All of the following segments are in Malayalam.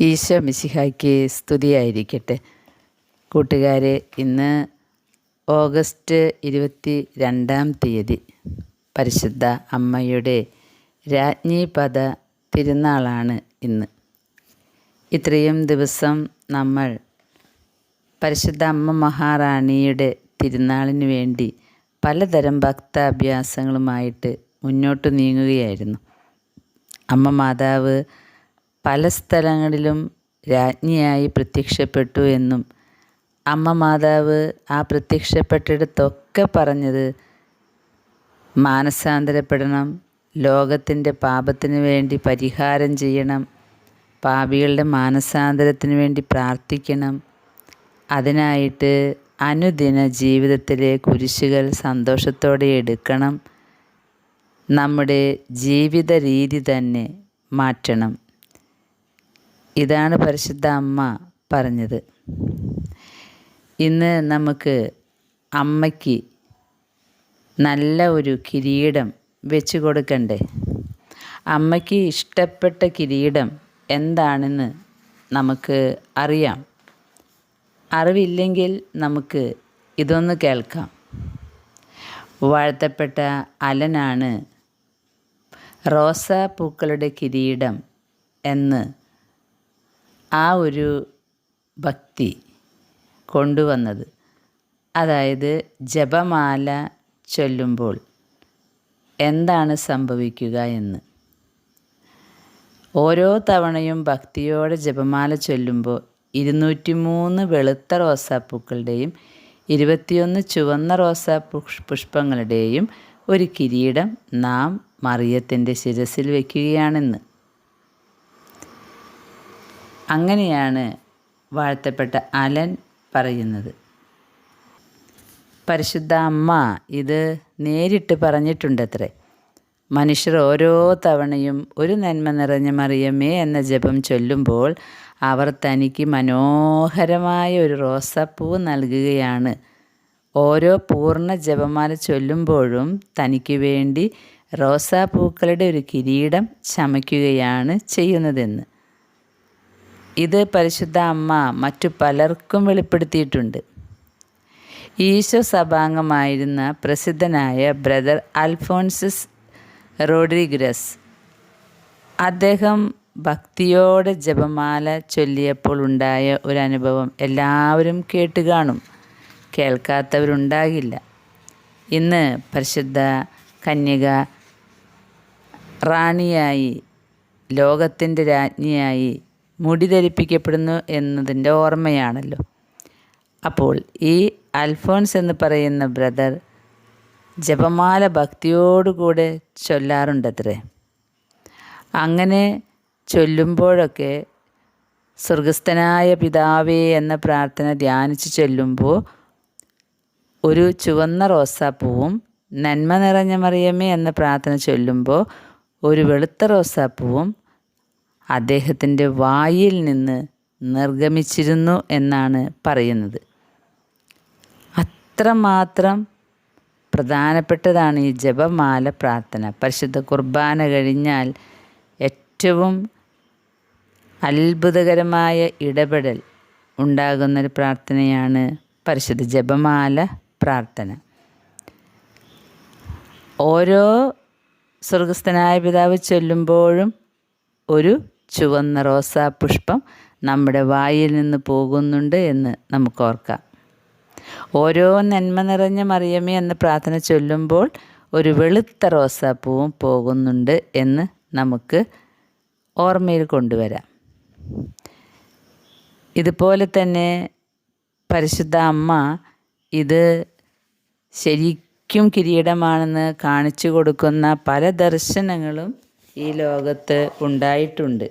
ഈശോ മിശിഹായ്ക്ക് സ്തുതിയായിരിക്കട്ടെ. കൂട്ടുകാരെ ഇന്ന് ഓഗസ്റ്റ് ഇരുപത്തി രണ്ടാം തീയതി പരിശുദ്ധ അമ്മയുടെ രാജ്ഞിപദ തിരുനാളാണ് ഇന്ന്. ഇത്രയും ദിവസം നമ്മൾ പരിശുദ്ധ അമ്മ മഹാറാണിയുടെ തിരുനാളിന് വേണ്ടി പലതരം ഭക്താഭ്യാസങ്ങളുമായിട്ട് മുന്നോട്ട് നീങ്ങുകയായിരുന്നു. അമ്മ മാതാവ് പല സ്ഥലങ്ങളിലും രാജ്ഞിയായി പ്രത്യക്ഷപ്പെട്ടു എന്നും അമ്മ മാതാവ് ആ പ്രത്യക്ഷപ്പെട്ടിടത്തൊക്കെ പറഞ്ഞത് മാനസാന്തരപ്പെടണം ലോകത്തിന്റെ പാപത്തിന് വേണ്ടി പരിഹാരം ചെയ്യണം പാപികളുടെ മാനസാന്തരത്തിന് വേണ്ടി പ്രാർത്ഥിക്കണം. അതിനായിട്ട് അനുദിന ജീവിതത്തിലെ കുരിശുകൾ സന്തോഷത്തോടെ എടുക്കണം. നമ്മുടെ ജീവിത രീതി തന്നെ മാറ്റണം. ഇതാണ് പരിശുദ്ധ അമ്മ പറഞ്ഞത്. ഇന്ന് നമുക്ക് അമ്മയ്ക്ക് നല്ല ഒരു കിരീടം വെച്ച് കൊടുക്കണ്ടേ? അമ്മയ്ക്ക് ഇഷ്ടപ്പെട്ട കിരീടം എന്താണെന്ന് നമുക്ക് അറിയാം. അറിവില്ലെങ്കിൽ നമുക്ക് ഇതൊന്ന് കേൾക്കാം. വാഴ്ത്തപ്പെട്ട അലനാണ് റോസാ പൂക്കളുടെ കിരീടം എന്ന് ആ ഒരു ഭക്തി കൊണ്ടുവന്നത്. അതായത് ജപമാല ചൊല്ലുമ്പോൾ എന്താണ് സംഭവിക്കുക എന്ന്. ഓരോ തവണയും ഭക്തിയോടെ ജപമാല ചൊല്ലുമ്പോൾ ഇരുന്നൂറ്റി മൂന്ന് വെളുത്ത റോസാപ്പൂക്കളുടെയും ഇരുപത്തിയൊന്ന് ചുവന്ന റോസാ പുഷ്പങ്ങളുടെയും ഒരു കിരീടം നാം മറിയത്തിന്റെ ശിരസിൽ വയ്ക്കുകയാണെന്ന് അങ്ങനെയാണ് വാഴ്ത്തപ്പെട്ട അലൻ പറയുന്നത്. പരിശുദ്ധ അമ്മ ഇത് നേരിട്ട് പറഞ്ഞിട്ടുണ്ടത്രേ. മനുഷ്യർ ഓരോ തവണയും ഒരു നന്മ നിറഞ്ഞ മറിയമ്മേ എന്ന ജപം ചൊല്ലുമ്പോൾ അവർ തനിക്ക് മനോഹരമായ ഒരു റോസാപ്പൂ നൽകുകയാണ്. ഓരോ പൂർണ ജപമാല ചൊല്ലുമ്പോഴും തനിക്ക് വേണ്ടി റോസാപ്പൂക്കളുടെ ഒരു കിരീടം ചമയ്ക്കുകയാണ് ചെയ്യുന്നതെന്ന്. ഇത് പരിശുദ്ധ അമ്മ മറ്റു പലർക്കും വെളിപ്പെടുത്തിയിട്ടുണ്ട്. ഈശോ സഭാംഗമായിരുന്ന പ്രസിദ്ധനായ ബ്രദർ അൽഫോൺസിസ് റോഡ്രിഗ്രസ് അദ്ദേഹം ഭക്തിയോടെ ജപമാല ചൊല്ലിയപ്പോൾ ഉണ്ടായ ഒരു അനുഭവം എല്ലാവരും കേട്ട് കാണും. കേൾക്കാത്തവരുണ്ടാകില്ല. ഇന്ന് പരിശുദ്ധ കന്യക റാണിയായി ലോകത്തിന്റെ രാജ്ഞിയായി മുടി ധരിപ്പിക്കപ്പെടുന്നു എന്നതിന്റെ ഓർമ്മയാണല്ലോ. അപ്പോൾ ഈ അൽഫോൺസ് എന്ന് പറയുന്ന ബ്രദർ ജപമാല ഭക്തിയോടുകൂടെ ചൊല്ലാറുണ്ടത്രേ. അങ്ങനെ ചൊല്ലുമ്പോഴൊക്കെ സ്വർഗസ്ഥനായ പിതാവേ എന്ന പ്രാർത്ഥന ധ്യാനിച്ച് ചൊല്ലുമ്പോൾ ഒരു ചുവന്ന റോസാപ്പൂവും നന്മ നിറഞ്ഞ മറിയമ്മേ എന്ന പ്രാർത്ഥന ചൊല്ലുമ്പോൾ ഒരു വെളുത്ത റോസാപ്പൂവും അദ്ദേഹത്തിന്റെ വായിൽ നിന്ന് നിർഗമിച്ചിരുന്നു എന്നാണ് പറയുന്നത്. അത്രമാത്രം പ്രധാനപ്പെട്ടതാണ് ഈ ജപമാല പ്രാർത്ഥന. പരിശുദ്ധ കുർബാന കഴിഞ്ഞാൽ ഏറ്റവും അത്ഭുതകരമായ ഇടപെടൽ ഉണ്ടാകുന്നൊരു പ്രാർത്ഥനയാണ് പരിശുദ്ധ ജപമാല പ്രാർത്ഥന. ഓരോ സ്വർഗസ്ഥനായ പിതാവ് ചൊല്ലുമ്പോഴും ഒരു ചുവന്ന റോസാ പുഷ്പം നമ്മുടെ വായിൽ നിന്ന് പോകുന്നുണ്ട് എന്ന് നമുക്ക് ഓർക്കാം ഓരോ നന്മ നിറഞ്ഞ മറിയമേ എന്ന് പ്രാർത്ഥന ചൊല്ലുമ്പോൾ ഒരു വെളുത്ത റോസാപ്പൂവും പോകുന്നുണ്ട് എന്ന് നമുക്ക് ഓർമ്മയിൽ കൊണ്ടുവരാം. ഇതുപോലെ തന്നെ പരിശുദ്ധ അമ്മ ഇത് ശരിക്കും കിരീടമാണെന്ന് കാണിച്ചു കൊടുക്കുന്ന പല ദർശനങ്ങളും ഈ ലോകത്ത് ഉണ്ടായിട്ടുണ്ട്.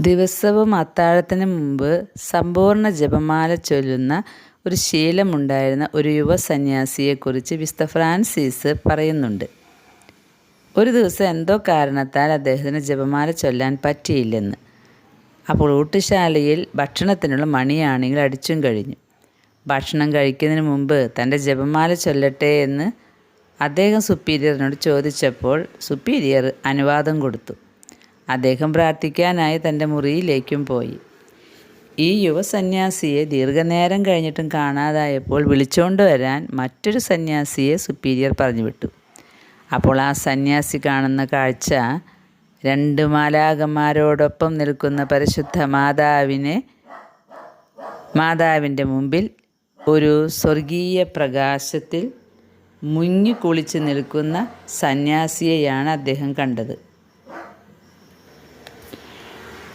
ദിവസവും അത്താഴത്തിന് മുമ്പ് സമ്പൂർണ ജപമാല ചൊല്ലുന്ന ഒരു ശീലമുണ്ടായിരുന്ന ഒരു യുവ സന്യാസിയെക്കുറിച്ച് വിസ്ത ഫ്രാൻസിസ് പറയുന്നുണ്ട്. ഒരു ദിവസം എന്തോ കാരണത്താൽ അദ്ദേഹത്തിന് ജപമാല ചൊല്ലാൻ പറ്റിയില്ലെന്ന്. അപ്പോൾ ഊട്ടുശാലയിൽ ഭക്ഷണത്തിനുള്ള മണിയാണെങ്കിൽ അടിച്ചും കഴിഞ്ഞു. ഭക്ഷണം കഴിക്കുന്നതിന് മുമ്പ് തന്റെ ജപമാല ചൊല്ലട്ടെ എന്ന് അദ്ദേഹം സുപ്പീരിയറിനോട് ചോദിച്ചപ്പോൾ സുപ്പീരിയർ അനുവാദം കൊടുത്തു. അദ്ദേഹം പ്രാർത്ഥിക്കാനായി തന്റെ മുറിയിലേക്കും പോയി. ഈ യുവസന്യാസിയെ ദീർഘനേരം കഴിഞ്ഞിട്ടും കാണാതായപ്പോൾ വിളിച്ചുകൊണ്ട് വരാൻ മറ്റൊരു സന്യാസിയെ സുപ്പീരിയർ പറഞ്ഞു വിട്ടു അപ്പോൾ ആ സന്യാസി കാണുന്ന കാഴ്ച രണ്ട് മാലാകന്മാരോടൊപ്പം നിൽക്കുന്ന പരിശുദ്ധ മാതാവിനെ മാതാവിന്റെ മുമ്പിൽ ഒരു സ്വർഗീയ പ്രകാശത്തിൽ മുങ്ങിക്കുളിച്ച് നിൽക്കുന്ന സന്യാസിയെയാണ് അദ്ദേഹം കണ്ടത്.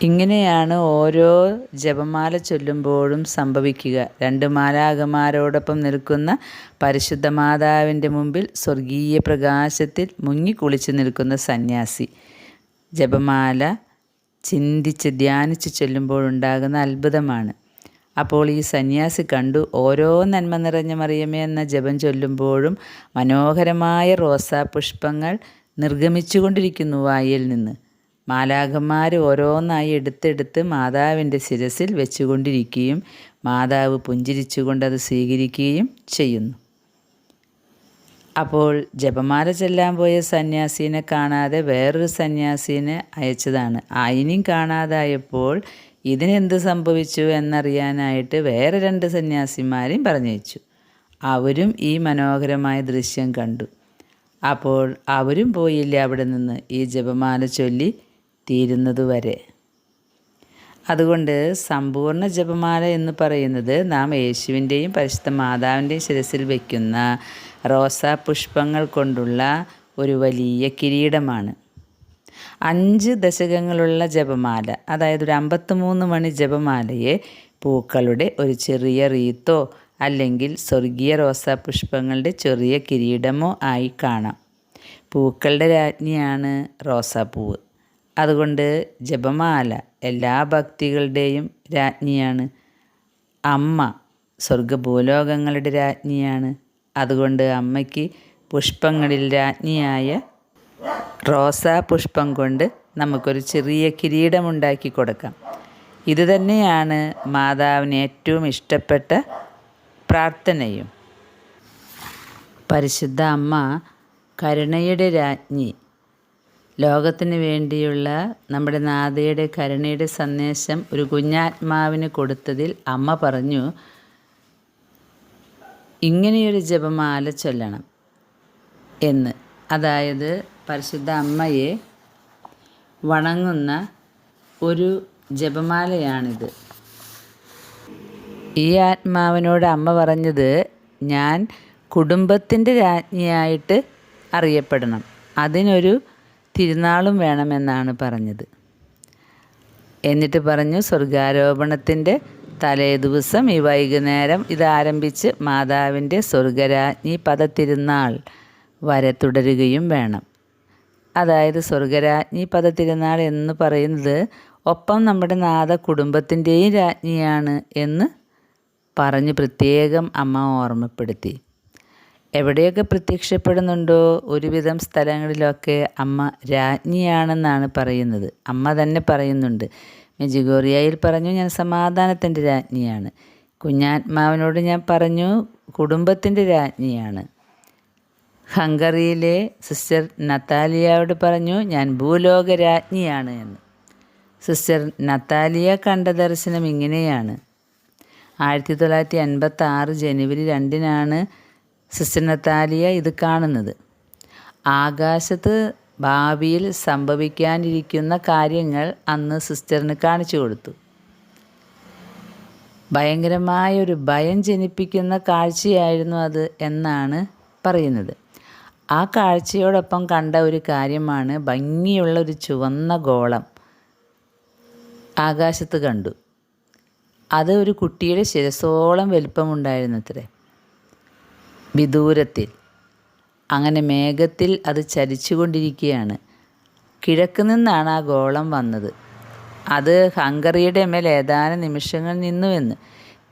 ഇങ്ങനെയാണ് ഓരോ ജപമാല ചൊല്ലുമ്പോഴും സംഭവിക്കുക. രണ്ട് മാലാകമാരോടൊപ്പം നിൽക്കുന്ന പരിശുദ്ധ മാതാവിന്റെ മുമ്പിൽ സ്വർഗീയ പ്രകാശത്തിൽ മുങ്ങിക്കുളിച്ച് നിൽക്കുന്ന സന്യാസി. ജപമാല ചിന്തിച്ച് ധ്യാനിച്ച് ചൊല്ലുമ്പോഴുണ്ടാകുന്ന അത്ഭുതമാണ്. അപ്പോൾ ഈ സന്യാസി കണ്ടു ഓരോ നന്മ നിറഞ്ഞ മറിയമേ എന്ന ജപം ചൊല്ലുമ്പോഴും മനോഹരമായ റോസാപുഷ്പങ്ങൾ നിർഗമിച്ചുകൊണ്ടിരിക്കുന്നു വായിൽ നിന്ന്. മാലാഖന്മാർ ഓരോന്നായി എടുത്തെടുത്ത് മാതാവിന്റെ ശിരസിൽ വെച്ചുകൊണ്ടിരിക്കുകയും മാതാവ് പുഞ്ചിരിച്ചുകൊണ്ട് അത് സ്വീകരിക്കുകയും ചെയ്യുന്നു. അപ്പോൾ ജപമാല ചെല്ലാൻ പോയ സന്യാസീനെ കാണാതെ വേറൊരു സന്യാസീനെ അയച്ചതാണ്. ആയിനിയും കാണാതായപ്പോൾ ഇതിനെന്ത് സംഭവിച്ചു എന്നറിയാനായിട്ട് വേറെ രണ്ട് സന്യാസിമാരെയും പറഞ്ഞയച്ചു. അവരും ഈ മനോഹരമായ ദൃശ്യം കണ്ടു. അപ്പോൾ അവരും പോയില്ല അവിടെ നിന്ന്? ഈ ജപമാല ചൊല്ലി തീരുന്നതുവരെ. അതുകൊണ്ട് സമ്പൂർണ ജപമാല എന്ന് പറയുന്നത് നാം യേശുവിന്റെയും പരിശുദ്ധ മാതാവിന്റെയും ശിരസിൽ വയ്ക്കുന്ന റോസാ പുഷ്പങ്ങൾ കൊണ്ടുള്ള ഒരു വലിയ കിരീടമാണ്. അഞ്ച് ദശകങ്ങളുള്ള ജപമാല അതായത് ഒരു അമ്പത്തിമൂന്ന് മണി ജപമാലയെ പൂക്കളുടെ ഒരു ചെറിയ റീത്തോ അല്ലെങ്കിൽ സ്വർഗീയ റോസാ പുഷ്പങ്ങളുടെ ചെറിയ കിരീടമോ ആയി കാണാം. പൂക്കളുടെ രാജ്ഞിയാണ് റോസാപ്പൂവ് അതുകൊണ്ട് ജപമാല എല്ലാ ഭക്തികളുടെയും രാജ്ഞിയാണ്. അമ്മ സ്വർഗഭൂലോകങ്ങളുടെ രാജ്ഞിയാണ്. അതുകൊണ്ട് അമ്മയ്ക്ക് പുഷ്പങ്ങളിൽ രാജ്ഞിയായ റോസാ പുഷ്പം കൊണ്ട് നമുക്കൊരു ചെറിയ കിരീടമുണ്ടാക്കി കൊടുക്കാം. ഇതുതന്നെയാണ് മാതാവിന് ഏറ്റവും ഇഷ്ടപ്പെട്ട പ്രാർത്ഥനയും. പരിശുദ്ധ അമ്മ കരുണയുടെ രാജ്ഞി. ലോകത്തിന് വേണ്ടിയുള്ള നമ്മുടെ നാഥയുടെ കരുണയുടെ സന്ദേശം ഒരു കുഞ്ഞാത്മാവിന് കൊടുത്തതിൽ അമ്മ പറഞ്ഞു ഇങ്ങനെയൊരു ജപമാല ചൊല്ലണം എന്ന്. അതായത് പരിശുദ്ധ അമ്മയെ വണങ്ങുന്ന ഒരു ജപമാലയാണിത്. ഈ ആത്മാവിനോട് അമ്മ പറഞ്ഞത് ഞാൻ കുടുംബത്തിന്റെ രാജ്ഞിയായിട്ട് അറിയപ്പെടണം. അതിനൊരു തിരുനാളും വേണമെന്നാണ് പറഞ്ഞത്. എന്നിട്ട് പറഞ്ഞു സ്വർഗാരോപണത്തിന്റെ തലേ ദിവസം ഈ വൈകുന്നേരം ഇതാരംഭിച്ച് മാതാവിന്റെ സ്വർഗരാജ്ഞി പദത്തിരുന്നാൾ വരെ തുടരുകയും വേണം. അതായത് സ്വർഗരാജ്ഞി പദത്തിരുന്നാൾ എന്ന് പറയുന്നത് ഒപ്പം നമ്മുടെ നാഥ കുടുംബത്തിന്റെയും രാജ്ഞിയാണ് എന്ന് പറഞ്ഞ് പ്രത്യേകം അമ്മ ഓർമ്മപ്പെടുത്തി. എവിടെയൊക്കെ പ്രത്യക്ഷപ്പെടുന്നുണ്ടോ ഒരുവിധം സ്ഥലങ്ങളിലൊക്കെ അമ്മ രാജ്ഞിയാണെന്നാണ് പറയുന്നത്. അമ്മ തന്നെ പറയുന്നുണ്ട് മെജിഗോറിയയിൽ പറഞ്ഞു ഞാൻ സമാധാനത്തിന്റെ രാജ്ഞിയാണ്. കുഞ്ഞാത്മാവിനോട് ഞാൻ പറഞ്ഞു കുടുംബത്തിന്റെ രാജ്ഞിയാണ്. ഹംഗറിയിലെ സിസ്റ്റർ നത്താലിയയോട് പറഞ്ഞു ഞാൻ ഭൂലോകരാജ്ഞിയാണ് എന്ന്. സിസ്റ്റർ നത്താലിയ കണ്ട ദർശനം ഇങ്ങനെയാണ്. ആയിരത്തി തൊള്ളായിരത്തി അൻപത്തി ആറ് ജനുവരി രണ്ടിനാണ് സിസ്റ്റർ നത്താലിയ ഇത് കാണുന്നത്. ആകാശത്ത് ഭാവിയിൽ സംഭവിക്കാനിരിക്കുന്ന കാര്യങ്ങൾ അന്ന് സിസ്റ്ററിന് കാണിച്ചു കൊടുത്തു. ഭയങ്കരമായ ഒരു ഭയം ജനിപ്പിക്കുന്ന കാഴ്ചയായിരുന്നു അത് എന്നാണ് പറയുന്നത്. ആ കാഴ്ചയോടൊപ്പം കണ്ട ഒരു കാര്യമാണ് ഭംഗിയുള്ള ഒരു ചുവന്ന ഗോളം. ആകാശത്ത് കണ്ടു. അത് ഒരു കുട്ടിയുടെ ശിരസോളം വലിപ്പമുണ്ടായിരുന്നത്രേ. വിദൂരത്തിൽ. അങ്ങനെ മേഘത്തിൽ അത് ചലിച്ചുകൊണ്ടിരിക്കുകയാണ് കിഴക്ക് നിന്നാണ് ആ ഗോളം വന്നത്. അത് ഹംഗറിയുടെ മേൽ ഏതാനും നിമിഷങ്ങൾ നിന്നുവെന്ന്.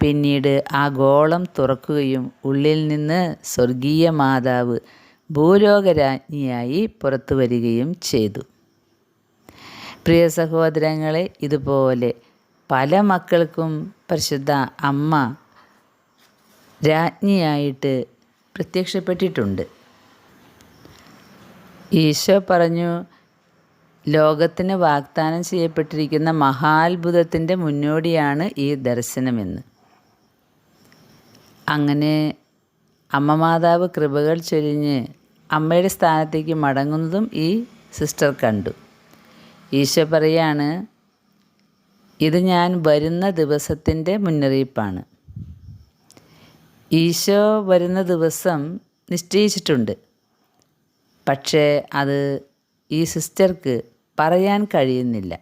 പിന്നീട് ആ ഗോളം തുറക്കുകയും ഉള്ളിൽ നിന്ന് സ്വർഗീയ മാതാവ് ഭൂലോകരാജ്ഞിയായി പുറത്തു വരികയും ചെയ്തു. പ്രിയ സഹോദരങ്ങളെ ഇതുപോലെ പല മക്കൾക്കും പരിശുദ്ധ അമ്മ രാജ്ഞിയായിട്ട് പ്രത്യക്ഷപ്പെട്ടിട്ടുണ്ട്. ഈശോ പറഞ്ഞു ലോകത്തിന് വാഗ്ദാനം ചെയ്യപ്പെട്ടിരിക്കുന്ന മഹാത്ഭുതത്തിന്റെ മുന്നോടിയാണ് ഈ ദർശനമെന്ന്. അങ്ങനെ അമ്മമാതാവ് കൃപകൾ ചൊരിഞ്ഞ് അമ്മയുടെ സ്ഥാനത്തേക്ക് മടങ്ങുന്നതും ഈ സിസ്റ്റർ കണ്ടു. ഈശോ പറയാണ് ഇത് ഞാൻ വരുന്ന ദിവസത്തിന്റെ മുന്നറിയിപ്പാണ്. ഈശോ വരുന്ന ദിവസം നിശ്ചയിച്ചിട്ടുണ്ട്. പക്ഷേ അത് ഈ സിസ്റ്റർക്ക് പറയാൻ കഴിയുന്നില്ല.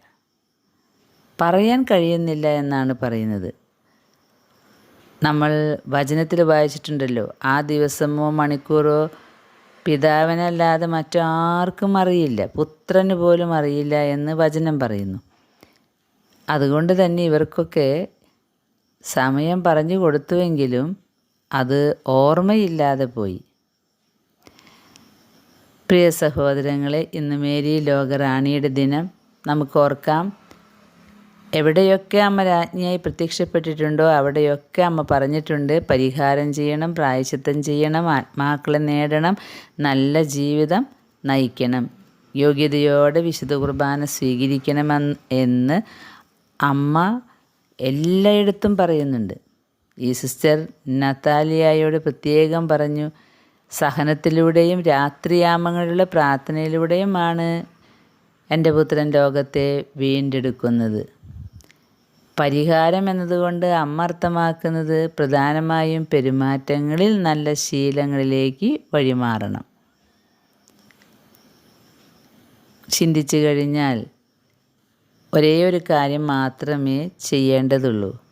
പറയാൻ കഴിയുന്നില്ല എന്നാണ് പറയുന്നത്. നമ്മൾ വചനത്തിൽ വായിച്ചിട്ടുണ്ടല്ലോ ആ ദിവസമോ മണിക്കൂറോ പിതാവിനല്ലാതെ മറ്റാർക്കും അറിയില്ല. പുത്രന് പോലും അറിയില്ല എന്ന് വചനം പറയുന്നു. അതുകൊണ്ട് തന്നെ ഇവർക്കൊക്കെ സമയം പറഞ്ഞു കൊടുത്തുവെങ്കിലും അത് ഓർമ്മയില്ലാതെ പോയി. പ്രിയ സഹോദരങ്ങളെ ഇന്ന് മേരി ലോകറാണിയുടെ ദിനം. നമുക്ക് ഓർക്കാം. എവിടെയൊക്കെ അമ്മ രാജ്ഞിയായി പ്രത്യക്ഷപ്പെട്ടിട്ടുണ്ടോ അവിടെയൊക്കെ അമ്മ പറഞ്ഞിട്ടുണ്ട്. പരിഹാരം ചെയ്യണം പ്രായശിത്തം ചെയ്യണം ആത്മാക്കളെ നേടണം നല്ല ജീവിതം നയിക്കണം. യോഗ്യതയോടെ വിശുദ്ധ കുർബാന സ്വീകരിക്കണമെന്ന് എന്ന് അമ്മ എല്ലായിടത്തും പറയുന്നുണ്ട്. ഈ സിസ്റ്റർ നത്താലിയായോട് പ്രത്യേകം പറഞ്ഞു സഹനത്തിലൂടെയും രാത്രിയാമങ്ങളിലുള്ള പ്രാർത്ഥനയിലൂടെയുമാണ് എന്റെ പുത്രൻ ലോകത്തെ വീണ്ടെടുക്കുന്നത്. പരിഹാരം എന്നതുകൊണ്ട് അമ്മ അർത്ഥമാക്കുന്നത് പ്രധാനമായും പെരുമാറ്റങ്ങളിൽ നല്ല ശീലങ്ങളിലേക്ക് വഴിമാറണം. ചിന്തിച്ചു കഴിഞ്ഞാൽ ഒരേ ഒരു കാര്യം മാത്രമേ ചെയ്യേണ്ടതുള്ളൂ.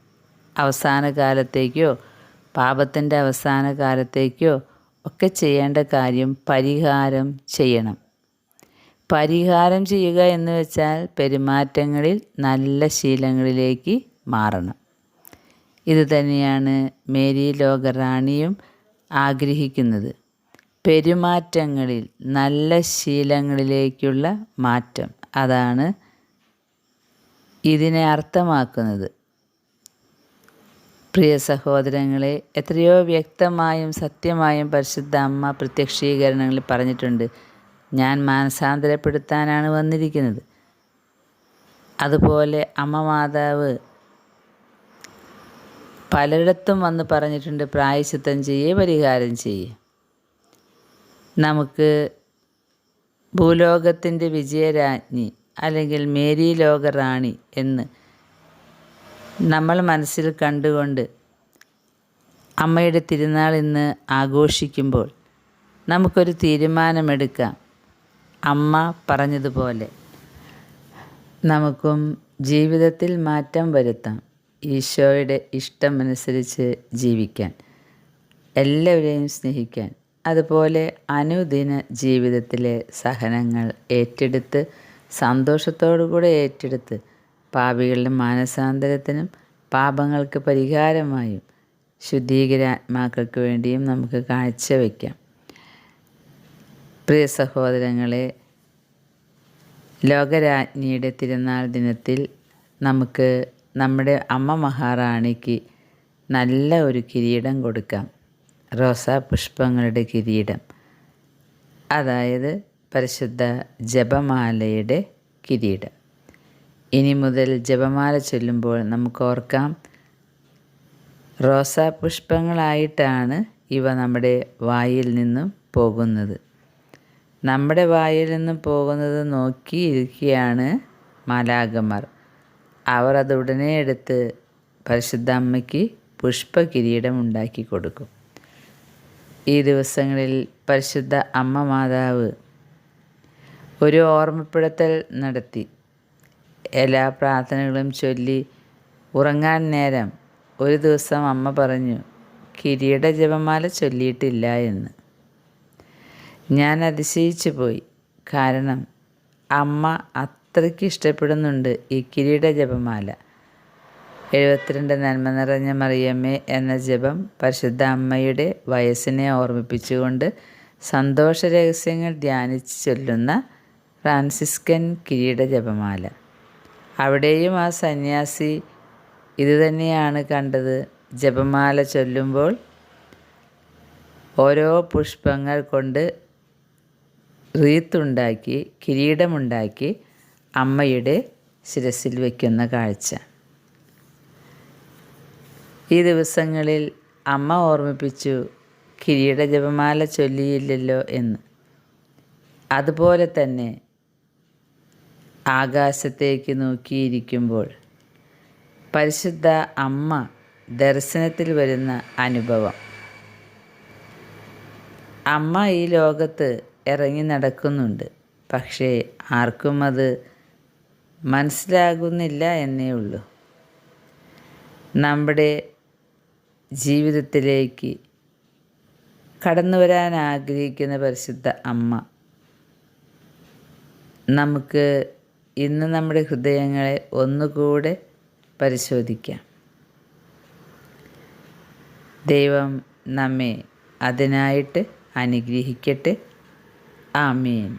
അവസാന കാലത്തേക്കോ പാപത്തിന്റെ അവസാന കാലത്തേക്കോ ഒക്കെ ചെയ്യേണ്ട കാര്യം പരിഹാരം ചെയ്യണം. പരിഹാരം ചെയ്യുക എന്ന് വെച്ചാൽ പെരുമാറ്റങ്ങളിൽ നല്ല ശീലങ്ങളിലേക്ക് മാറണം. ഇത് തന്നെയാണ് മേരി ലോകറാണിയും ആഗ്രഹിക്കുന്നത്. പെരുമാറ്റങ്ങളിൽ നല്ല ശീലങ്ങളിലേക്കുള്ള മാറ്റം അതാണ് ഇതിനെ അർത്ഥമാക്കുന്നത്. പ്രിയ സഹോദരങ്ങളെ എത്രയോ വ്യക്തമായും സത്യമായും പരിശുദ്ധ അമ്മ പ്രത്യക്ഷീകരണങ്ങളിൽ പറഞ്ഞിട്ടുണ്ട്. ഞാൻ മാനസാന്തരപ്പെടുത്താനാണ് വന്നിരിക്കുന്നത്. അതുപോലെ അമ്മ മാതാവ് പലയിടത്തും വന്ന് പറഞ്ഞിട്ടുണ്ട് പ്രായശിത്തം ചെയ്യേ പരിഹാരം ചെയ്യേ. നമുക്ക് ഭൂലോകത്തിന്റെ വിജയരാജ്ഞി അല്ലെങ്കിൽ മേരി ലോക റാണി എന്ന് നമ്മൾ മനസ്സിൽ കണ്ടുകൊണ്ട് അമ്മയുടെ തിരുനാൾ ഇന്ന് ആഘോഷിക്കുമ്പോൾ നമുക്കൊരു തീരുമാനമെടുക്കാം. അമ്മ പറഞ്ഞതുപോലെ നമുക്കും ജീവിതത്തിൽ മാറ്റം വരുത്താം. ഈശോയുടെ ഇഷ്ടമനുസരിച്ച് ജീവിക്കാൻ എല്ലാവരെയും സ്നേഹിക്കാൻ അതുപോലെ അനുദിന ജീവിതത്തിലെ സഹനങ്ങൾ ഏറ്റെടുത്ത് സന്തോഷത്തോടുകൂടെ ഏറ്റെടുത്ത് പാപികളുടെ മാനസാന്തരത്തിനും പാപങ്ങൾക്ക് പരിഹാരമായും ശുദ്ധീകരാത്മാക്കൾക്ക് വേണ്ടിയും നമുക്ക് കാഴ്ചവെക്കാം. പ്രിയ സഹോദരങ്ങളെ ലോകരാജ്ഞിയുടെ തിരുനാൾ ദിനത്തിൽ നമുക്ക് നമ്മുടെ അമ്മ മഹാറാണിക്ക് നല്ല ഒരു കിരീടം കൊടുക്കാം. റോസാ പുഷ്പങ്ങളുടെ കിരീടം. അതായത് പരിശുദ്ധ ജപമാലയുടെ കിരീടം. ഇനി മുതൽ ജപമാല ചൊല്ലുമ്പോൾ നമുക്ക് ഓർക്കാം റോസാ പുഷ്പങ്ങളായിട്ടാണ് ഇവ നമ്മുടെ വായിൽ നിന്നും പോകുന്നത്. നമ്മുടെ വായിൽ നിന്ന് പോകുന്നത് നോക്കിയിരിക്കുകയാണ് മാലാകമാർ അവർ അത് ഉടനെ എടുത്ത് പരിശുദ്ധ അമ്മയ്ക്ക് പുഷ്പകിരീടം ഉണ്ടാക്കി കൊടുക്കും. ഈ ദിവസങ്ങളിൽ പരിശുദ്ധ അമ്മ മാതാവ് ഒരു ഓർമ്മപ്പെടുത്തൽ നടത്തി. എല്ലാ പ്രാർത്ഥനകളും ചൊല്ലി ഉറങ്ങാൻ നേരം ഒരു ദിവസം അമ്മ പറഞ്ഞു കിരീട ജപമാല ചൊല്ലിയിട്ടില്ല എന്ന്. ഞാൻ അതിശയിച്ചു പോയി. കാരണം അമ്മ അത്രയ്ക്ക് ഇഷ്ടപ്പെടുന്നുണ്ട് ഈ കിരീട ജപമാല. എഴുപത്തിരണ്ട് നന്മ നിറഞ്ഞ മറിയമ്മേ എന്ന ജപം പരിശുദ്ധ അമ്മയുടെ വയസ്സിനെ ഓർമ്മിപ്പിച്ചുകൊണ്ട് സന്തോഷ രഹസ്യങ്ങൾ ധ്യാനിച്ച് ചൊല്ലുന്ന ഫ്രാൻസിസ്കൻ കിരീട ജപമാല. അവിടെയും ആ സന്യാസി ഇതുതന്നെയാണ് കണ്ടത്. ജപമാല ചൊല്ലുമ്പോൾ ഓരോ പുഷ്പങ്ങൾ കൊണ്ട് റീത്തുണ്ടാക്കി കിരീടമുണ്ടാക്കി അമ്മയുടെ ശിരസിൽ വയ്ക്കുന്ന കാഴ്ച. ഈ ദിവസങ്ങളിൽ അമ്മ ഓർമ്മിപ്പിച്ചു കിരീട ജപമാല ചൊല്ലിയില്ലല്ലോ എന്ന്. അതുപോലെ തന്നെ ആകാശത്തേക്ക് നോക്കിയിരിക്കുമ്പോൾ പരിശുദ്ധ അമ്മ ദർശനത്തിൽ വരുന്ന അനുഭവം. അമ്മ ഈ ലോകത്ത് ഇറങ്ങി നടക്കുന്നുണ്ട്. പക്ഷേ ആർക്കും അത് മനസ്സിലാകുന്നില്ല എന്നേ ഉള്ളൂ. നമ്മുടെ ജീവിതത്തിലേക്ക് കടന്നു വരാൻ ആഗ്രഹിക്കുന്ന പരിശുദ്ധ അമ്മ നമുക്ക് ഇന്ന് നമ്മുടെ ഹൃദയങ്ങളെ ഒന്നുകൂടെ പരിശോധിക്കാം. ദൈവം നമ്മെ അതിനായിട്ട് അനുഗ്രഹിക്കട്ടെ. ആമീൻ